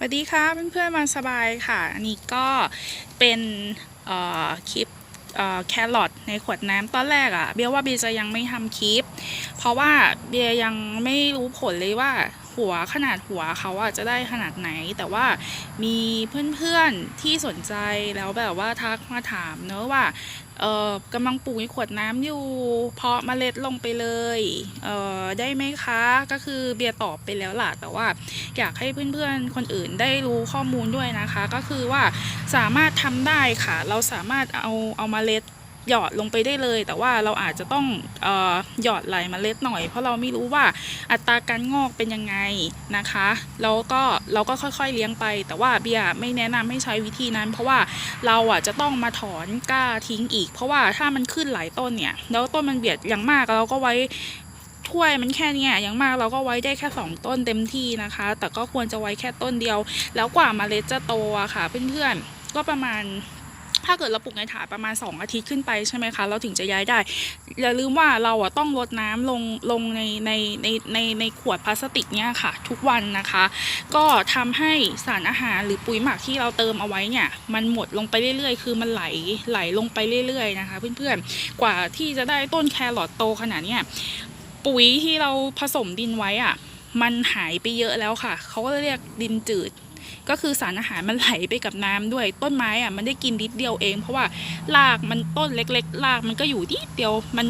สวัสดีค่ะเพื่อนๆมาสบายค่ะอันนี้ก็เป็นคลิปแครอทในขวดน้ำตอนแรกอะ่ะเบียว่าเบียจะยังไม่ทำคลิป เพราะว่าเบียยังไม่รู้ผลเลยว่า หัวขนาดหัวเขาอะจะได้ขนาดไหน แต่ว่ามีเพื่อนๆที่สนใจแล้วแบบว่าทักมาถามเนอะว่าเออกำลังปลูกในขวดน้ำอยู่ เพาะเมล็ดลงไปเลยเออได้ไหมคะก็คือเบียร์ตอบไปแล้วล่ะ แต่ว่าอยากให้เพื่อนๆคนอื่นได้รู้ข้อมูลด้วยนะคะ ก็คือว่าสามารถทำได้ค่ะ เราสามารถเอาเอาเมล็ด หยอดลงไปได้เลย แต่ว่าเราอาจจะต้องออหยอดไหลาเมล็ดหน่อย เพราะเราไม่รู้ว่าอัตราการงอกเป็นยังไงนะคะแล้วก็เราก็ค่อยๆเลี้ยงไป แต่ว่าเบียร์ไม่แนะนำให้ใช้วิธีนั้น เพราะว่าเราอะจะต้องมาถอนก้าทิ้งอีก เพราะว่าถ้ามันขึ้นหลายต้นเนี่ย แล้วต้นมันเบียดอย่างมากเราก็ไว้ถ้วยมันแค่เนี้ยอย่างมากเราก็ไว้ได้แค่สองต้นเต็มที่นะคะ แต่ก็ควรจะไว้แค่ต้นเดียว แล้วกว่าเมล็ดจะโตอะค่ะเพื่อนๆก็ประมาณ ถ้าเกิดเราปลูกในถาดประมาณ 2 อาทิตย์ขึ้นไปใช่ไหมคะ เราถึงจะย้ายได้ อย่าลืมว่าเราอะต้องรดน้ำลงลงในในในในในขวดพลาสติกเนี้ยค่ะ ทุกวันนะคะ ก็ทำให้สารอาหารหรือปุ๋ยหมักที่เราเติมเอาไว้เนี่ย มันหมดลงไปเรื่อยๆ คือมันไหลไหลลงไปเรื่อยๆนะคะ เพื่อนๆ กว่าที่จะได้ต้นแครอทโตขนาดเนี้ยปุ๋ยที่เราผสมดินไว้อะมันหายไปเยอะแล้วค่ะ เขาก็เรียกดินจืด ก็คือสารอาหารมันไหลไปกับน้ำด้วย ต้นไม้อะมันได้กินนิดเดียวเอง เพราะว่ารากมันต้นเล็กๆรากมันก็อยู่นิดเดียวมัน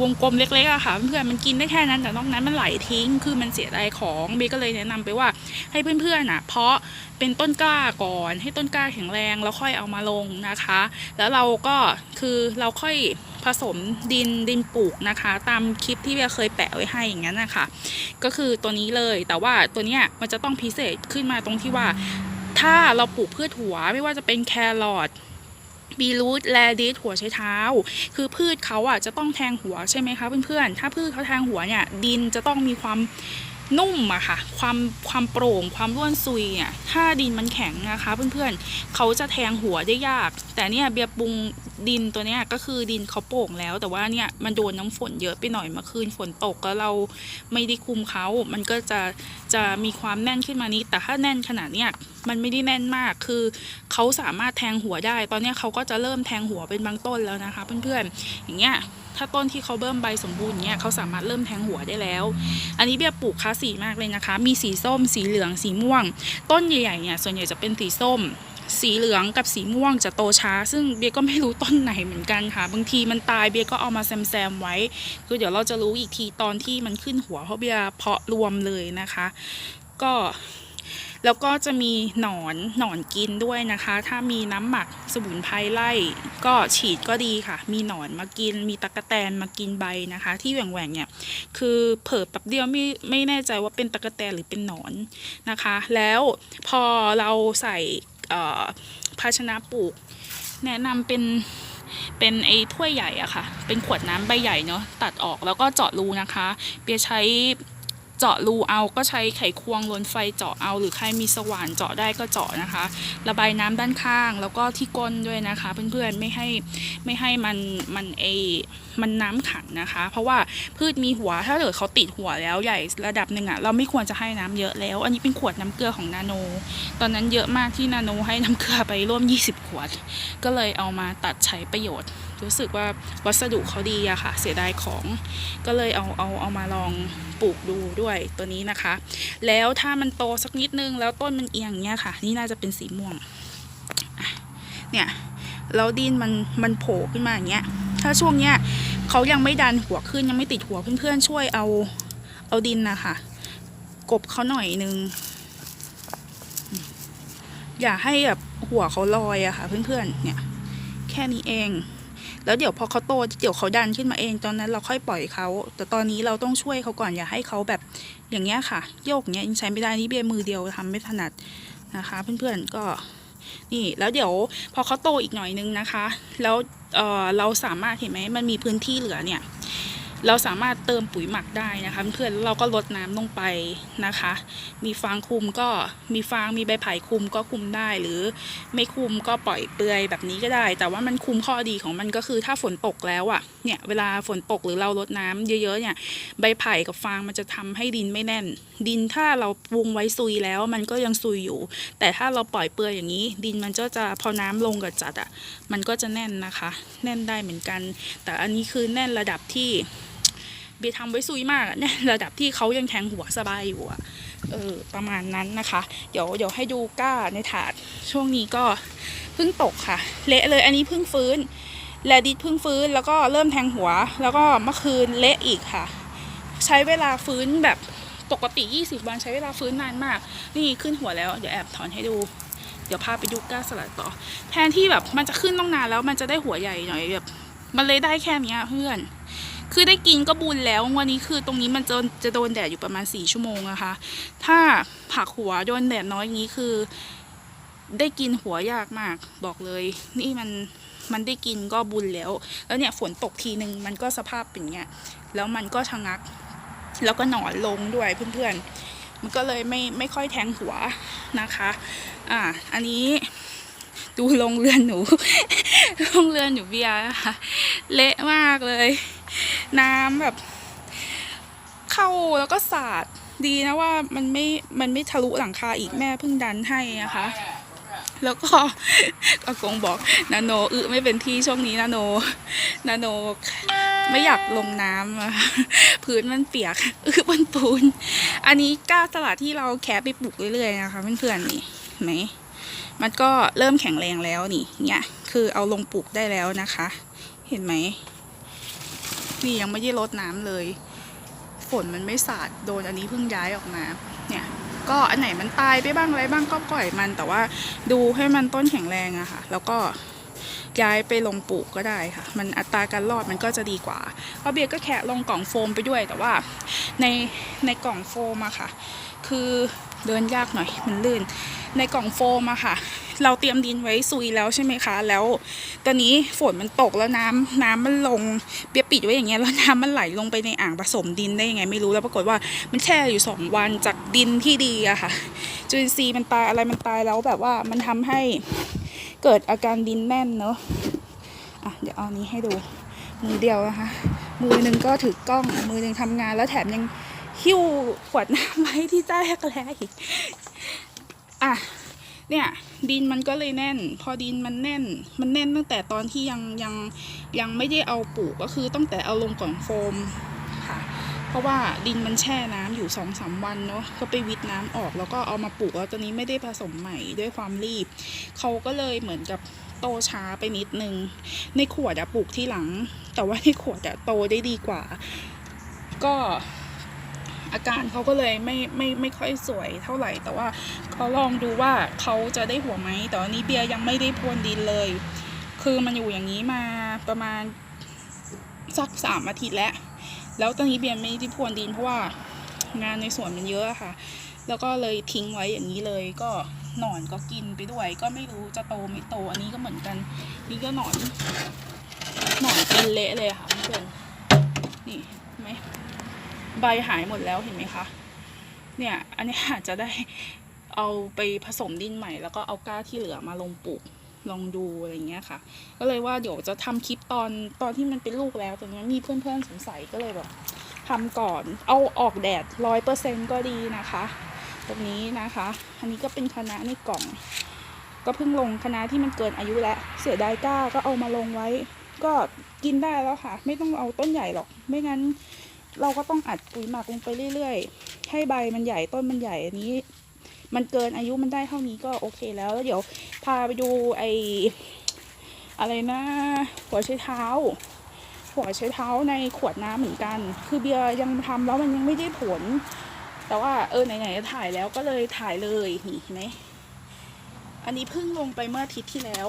วงกลมเล็กๆอะค่ะเพื่อนมันกินได้แค่นั้นแต่นอกนั้นมันไหลทิ้งคือมันเสียดายของเบก็เลยแนะนำไปว่าให้เพื่อนๆอะเพาะเป็นต้นกล้าก่อน ให้ต้นกล้าแข็งแรงแล้วค่อยเอามาลงนะคะ แล้วเราก็คือเราค่อย ผสมดินดินปลูกนะคะ ตามคลิปที่เบียเคยแปะไว้ให้อย่างนั้นนะคะก็คือตัวนี้เลยแต่ว่าตัวเนี้ยมันจะต้องพิเศษขึ้นมาตรงที่ว่า ถ้าเราปลูกพืชหัวไม่ว่าจะเป็นแครอทบีรูทแลดิสหัวไชเท้า คือพืชเขาอะจะต้องแทงหัวใช่ไหมคะเพื่อนๆถ้าพืชเขาแทงหัวเนี่ยดินจะต้องมีความ นุ่มอะค่ะ ความความโปร่งความร่วนซุยเนี่ยถ้าดินมันแข็งนะคะ เพื่อนๆเขาจะแทงหัวได้ยาก แต่เนี่ยเบียร์ปรุงดินตัวเนี้ยก็คือดินเขาโป่งแล้ว แต่ว่าเนี่ยมันโดนน้ำฝนเยอะไปหน่อยเมื่อคืนฝนตกแล้วเราไม่ได้คุมเขา มันก็จะจะมีความแน่นขึ้นมานิดแต่ถ้าแน่นขนาดเนี้ยมันไม่ได้แน่นมากคือเขาสามารถแทงหัวได้ ตอนเนี้ยเขาก็จะเริ่มแทงหัวเป็นบางต้นแล้วนะคะ เพื่อนๆอย่างเงี้ย ถ้าต้นที่เขาเบิ่มใบสมบูรณ์เนี้ยเขาสามารถเริ่มแทงหัวได้แล้ว อันนี้เบียร์ปลูกคลาสสีมากเลยนะคะ มีสีส้ม สีเหลือง สีม่วง ต้นใหญ่ๆเนี่ยส่วนใหญ่จะเป็นสีส้ม สีเหลืองกับสีม่วงจะโตช้า ซึ่งเบียร์ก็ไม่รู้ต้นไหนเหมือนกันค่ะ บางทีมันตายเบียร์ก็เอามาแซมๆไว้ คือเดี๋ยวเราจะรู้อีกทีตอนที่มันขึ้นหัวเพราะเบียร์เพาะรวมเลยนะคะ ก็ แล้วก็จะมีหนอนหนอนกินด้วยนะคะ ถ้ามีน้ำหมักสมุนไพรไล่ ก็ฉีดก็ดีค่ะ มีหนอนมากิน มีตะกะแตนมากินใบนะคะ ที่แหว่งๆเนี่ยคือเผลอแป๊บเดียวไม่ไม่แน่ใจว่าเป็นตะกะแตนหรือเป็นหนอนนะคะ แล้วพอเราใส่ภาชนะปลูก แนะนำเป็นเป็นไอ้ถ้วยใหญ่อะค่ะ เป็นขวดน้ำใบใหญ่เนาะตัดออกแล้วก็เจาะรูนะคะ เปียใช้ เจาะรูเอาก็ใช้ไขควงลนไฟเจาะเอา หรือใครมีสว่านเจาะได้ก็เจาะนะคะ ระบายน้ำด้านข้างแล้วก็ที่ก้นด้วยนะคะ เพื่อนๆไม่ให้ไม่ให้มันมันเอมันน้ำขังนะคะ เพราะว่าพืชมีหัวถ้าเกิดเขาติดหัวแล้วใหญ่ระดับหนึ่งอะเราไม่ควรจะให้น้ำเยอะแล้ว อันนี้เป็นขวดน้ำเกลือของนาโน ตอนนั้นเยอะมากที่นาโนให้น้ำเกลือไปร่วม 20 ขวด ก็เลยเอามาตัดใช้ประโยชน์ รู้สึกว่าวัสดุเขาดีอะค่ะ เสียดายของ ก็เลยเอาเอาเอามาลองปลูกดูด้วด้วยตัวนี้นะคะ แล้วถ้ามันโตสักนิดนึงแล้วต้นมันเอียงเนี้ยค่ะ นี่น่าจะเป็นสีม่วงเนี่ยแล้วดินมันมันโผล่ขึ้นมาอย่างเงี้ย ถ้าช่วงเนี้ยเขายังไม่ดันหัวขึ้นยังไม่ติดหัวเพื่อนๆช่วยเอาเอาดินนะคะกบเขาหน่อยนึงอย่าให้แบบหัวเขาลอยอะค่ะ เพื่อนๆเนี่ย แค่นี้เอง แล้วเดี๋ยวพอเขาโตเดี๋ยวเขาดันขึ้นมาเองตอนนั้นเราค่อยปล่อยเขา แต่ตอนนี้เราต้องช่วยเขาก่อนอย่าให้เขาแบบอย่างเงี้ยค่ะ โยกเงี้ยยังใช้ไม่ได้นี่เบียมือเดียวทำไม่ถนัดนะคะ เพื่อนๆก็นี่แล้วเดี๋ยวพอเขาโตอีกหน่อยนึงนะคะ แล้วเเราสามารถเห็นไหมมันมีพื้นที่เหลือเนี่ย เราสามารถเติมปุ๋ยหมักได้นะคะเพื่อนๆแล้วเราก็ลดน้ำลงไปนะคะ มีฟางคุมก็มีฟางมีใบไผ่คุมก็คุมได้หรือไม่คุมก็ปล่อยเปลือยแบบนี้ก็ได้ แต่ว่ามันคุมข้อดีของมันก็คือถ้าฝนตกแล้วอะ่ะเนี่ยเวลาฝนตกหรือเราลดน้ำเยอะๆเนี่ยใบไผ่กับฟางมันจะทำให้ดินไม่แน่น ดินถ้าเราวงไว้ซุยแล้วมันก็ยังซุยอยู่ แต่ถ้าเราปล่อยเปลือยอย่างนี้ ดินมันก็จะพอน้ำลงกับจัดอะ่ะมันก็จะแน่นนะคะ แน่นได้เหมือนกัน แต่อันนี้คือแน่นระดับที่ เบียร์ทำไว้ซุยมากเนี่ยระดับที่เขายังแทงหัวสบายอยู่อะเออประมาณนั้นนะคะ เดี๋ยวเดี๋ยวให้ดูก้าในถาดช่วงนี้ก็เพิ่งตกค่ะ เละเลยอันนี้เพิ่งฟื้นแลดิดเพิ่งฟื้นแล้วก็เริ่มแทงหัว แล้วก็เมื่อคืนเละอีกค่ะ ใช้เวลาฟื้นแบบปกติ 20 วันใช้เวลาฟื้นนานมาก นี่ขึ้นหัวแล้ว เดี๋ยวแอบถอนให้ดู เดี๋ยวพาไปดูก้าสลัดต่อ แทนที่แบบมันจะขึ้นต้องนานแล้วมันจะได้หัวใหญ่หน่อยแบบ มันเลยได้แค่นี้เพื่อน คือได้กินก็บุญแล้ว วันนี้คือตรงนี้มันจะจะโดนแดดอยู่ประมาณสี่ชั่วโมงนะคะ ถ้าผักหัวโดนแดดน้อยอย่างนี้คือ ได้กินหัวยากมากบอกเลย นี่มันมันได้กินก็บุญแล้ว แล้วเนี่ยฝนตกทีนึงมันก็สภาพเป็นเงี้ย แล้วมันก็ชะงัก แล้วก็หนอนลงด้วยเพื่อนๆ มันก็เลยไม่ไม่ค่อยแทงหัวนะคะ อ่า อันนี้ดูโรงเรือนหนูโรงเรือนหนูเบียร์นะคะ เละมากเลย น้ำแบบ เข้าแล้วก็สาดดีนะว่ามันไม่มันไม่ทะลุหลังคาอีกแม่เพิ่งดันให้นะคะแล้วก็อากงบอกนาโนอึไม่เป็นที่ช่วงนี้นาโนนาโนไม่อยากลงน้ำอะพื้นมันเปียกอึบนปูน อันนี้ก้าสลัดที่เราแคะไปปลูกเรื่อยๆนะคะเพื่อนๆนี่ไหมมันก็เริ่มแข็งแรงแล้วนี่เนี่ยคือเอาลงปลูกได้แล้วนะคะ เห็นไหม นี่ยังไม่ได้รดน้ำเลย ฝนมันไม่สาดโดนอันนี้เพิ่งย้ายออกมา เนี่ย ก็อันไหนมันตายไปบ้างอะไรบ้างก็ปล่อยมัน แต่ว่าดูให้มันต้นแข็งแรงอะค่ะ แล้วก็ย้ายไปลงปลูกก็ได้ค่ะ มันอัตราการรอดมันก็จะดีกว่าเพราะเบียร์ก็แคะลงกล่องโฟมไปด้วย แต่ว่าในในกล่องโฟมอะค่ะ คือเดินยากหน่อยมันลื่น ในกล่องโฟมอะค่ะ เราเตรียมดินไว้ซุยแล้วใช่ไหมคะ แล้วตอนนี้ฝนมันตกแล้วน้ำน้ำมันลงเบียร์ปิดไว้อย่างเงี้ยแล้วน้ำมันไหลลงไปในอ่างผสมดินได้ยังไงไม่รู้แล้วปรากฏว่ามันแช่อยู่สองวันจากดินที่ดีอะค่ะจุลินทรีย์มันตายอะไรมันตายแล้วแบบว่ามันทำให้เกิดอาการดินแน่นเนอะอะเดี๋ยวเอานี้ให้ดูมือเดียวนะคะ มือหนึ่งก็ถือกล้องมือหนึ่งทำงานแล้วแถมยังหิ้วขวดน้ำไว้ที่ใต้แกล้อีก อะเนี่ยดินมันก็เลยแน่น พอดินมันแน่น มันแน่นตั้งแต่ตอนที่ยังยังยังไม่ได้เอาปลูกก็คือตั้งแต่เอาลงกล่องโฟมค่ะ เพราะว่าดินมันแช่น้ำอยู่สองสามวันเนาะก็ไปวิดน้ำออกแล้วก็เอามาปลูกแล้วตอนนี้ไม่ได้ผสมใหม่ด้วยความรีบเขาก็เลยเหมือนกับโตช้าไปนิดนึง ในขวดอะปลูกที่หลัง แต่ว่าในขวดอะโตได้ดีกว่า ก็ อาการเขาก็เลยไม่ไม่ไม่ค่อยสวยเท่าไหร่ แต่ว่าเขาลองดูว่าเขาจะได้หัวไหมแต่วันนี้เบียร์ยังไม่ได้พรวนดินเลย คือมันอยู่อย่างนี้มาประมาณสักสามอาทิตย์แล้วแล้วตอนนี้เบียร์ไม่ได้พรวนดินเพราะว่างานในสวนมันเยอะค่ะ แล้วก็เลยทิ้งไว้อย่างนี้เลยก็หนอนก็กินไปด้วย ก็ไม่รู้จะโตไม่โตอันนี้ก็เหมือนกัน นี่ก็หนอนหนอนกินเละเลยค่ะเพื่อน ใบหายหมดแล้วเห็นไหมคะ เนี่ย อันนี้อาจจะได้เอาไปผสมดินใหม่ แล้วก็เอาก้าที่เหลือมาลงปลูกลองดูอะไรเงี้ยค่ะ ก็เลยว่าเดี๋ยวจะทำคลิปตอนตอนที่มันเป็นลูกแล้วแต่เนี้มีเพื่อนๆสงสัยก็เลยแบบทำก่อนเอาออกแดดร้อยเปอร์เซ็นก็ดีนะคะ ตรงนี้นะคะ อันนี้ก็เป็นคณะในกล่อง ก็เพิ่งลงคณะที่มันเกินอายุแล้วเสียดายก้าก็เอามาลงไว้ ก็กินได้แล้วค่ะ ไม่ต้องเอาต้นใหญ่หรอก ไม่งั้น เราก็ต้องอัดปุ๋ยหมักลงไปเรื่อยๆ ให้ใบมันใหญ่ต้นมันใหญ่อันนี้ มันเกินอายุมันได้เท่านี้ก็โอเคแล้วแล้วเดี๋ยวพาไปดูไออะไรนะ หัวใช้เท้า หัวใช้เท้าในขวดน้ำเหมือนกัน คือเบียร์ยังทำแล้วมันยังไม่ได้ผล แต่ว่าเออไหนๆถ่ายแล้วก็เลยถ่ายเลยนี่เห็นไหมอันนี้เพิ่งลงไปเมื่ออาทิตย์ที่แล้ว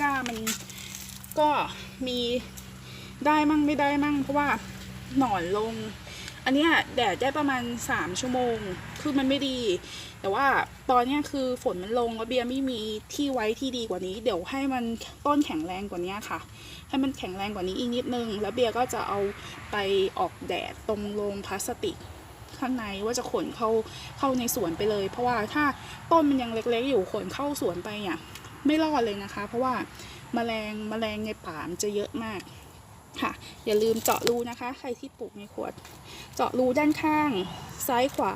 ก้ามันก็มีได้มั่งไม่ได้มั่งเพราะว่า หนอนลง อันเนี้ยแดดได้ประมาณ 3 ชั่วโมง คือมันไม่ดี แต่ว่าตอนเนี้ยคือฝนมันลงแล้วเบียร์ไม่มีที่ไว้ที่ดีกว่านี้ เดี๋ยวให้มันต้นแข็งแรงกว่านี้ค่ะ ให้มันแข็งแรงกว่านี้อีกนิดนึง แล้วเบียร์ก็จะเอาไปออกแดดตรงโรงพลาสติกข้างในว่าจะขนเข้าเข้าในสวนไปเลย เพราะว่าถ้าต้นมันยังเล็กๆ อยู่ขนเข้าสวนไปเนี่ยไม่รอดเลยนะคะ เพราะว่าแมลงแมลงในป่ามันจะเยอะมาก ค่ะ อย่าลืมเจาะรูนะคะ ใครที่ปลูกในขวด เจาะรูด้านข้าง ซ้ายขวา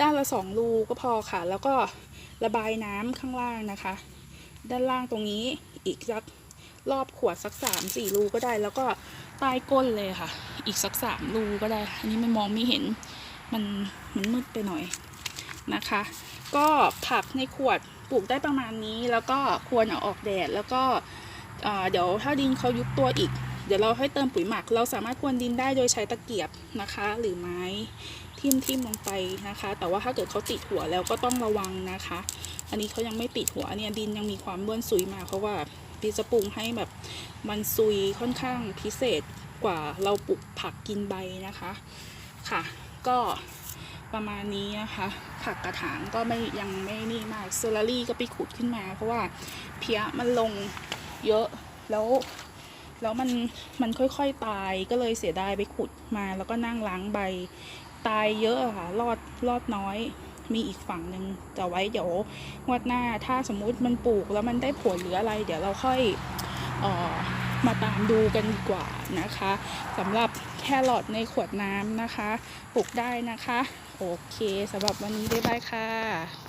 ด้านละสองรูก็พอค่ะ แล้วก็ระบายน้ำข้างล่างนะคะ ด้านล่างตรงนี้อีกสักรอบขวดสักสามสี่รูก็ได้ แล้วก็ใต้ก้นเลยค่ะ อีกสักสามรูก็ได้ อันนี้มันมองไม่เห็น มันมันมืดไปหน่อยนะคะ ก็ผักในขวดปลูกได้ประมาณนี้ แล้วก็ควรเอาออกแดด แล้วก็เเดี๋ยวถ้าดินเขายุบตัวอีก เดี๋ยวเราให้เติมปุ๋ยหมัก เราสามารถพรวนดินได้โดยใช้ตะเกียบนะคะ หรือไม้ทิ่มทิ่มลงไปนะคะ แต่ว่าถ้าเกิดเขาติดหัวแล้วก็ต้องระวังนะคะ อันนี้เขายังไม่ติดหัวเนี่ยดินยังมีความร่วนซุยมาเพราะว่าพี่จะปรุงให้แบบมันซุยค่อนข้างพิเศษกว่าเราปลูกผักกินใบนะคะค่ะ ก็ประมาณนี้นะคะ ผักกระถางก็ไม่ยังไม่นี่มากเซอร์รี่ก็ไปขุดขึ้นมา เพราะว่าเพี้ยมันลงเยอะแล้ว แล้วมันมันค่อยๆตายก็เลยเสียดายไปขุดมา แล้วก็นั่งล้างใบ ตายเยอะค่ะรอดรอดน้อย มีอีกฝั่งหนึ่งแต่ไว้เดี๋ยวงวดหน้าถ้าสมมุติมันปลูกแล้วมันได้ผลหรืออะไร เดี๋ยวเราค่อยเออมาตามดูกันดีกว่านะคะสำหรับแครอทในขวดน้ำนะคะ ปลูกได้นะคะ โอเคสำหรับวันนี้บ๊ายบายค่ะ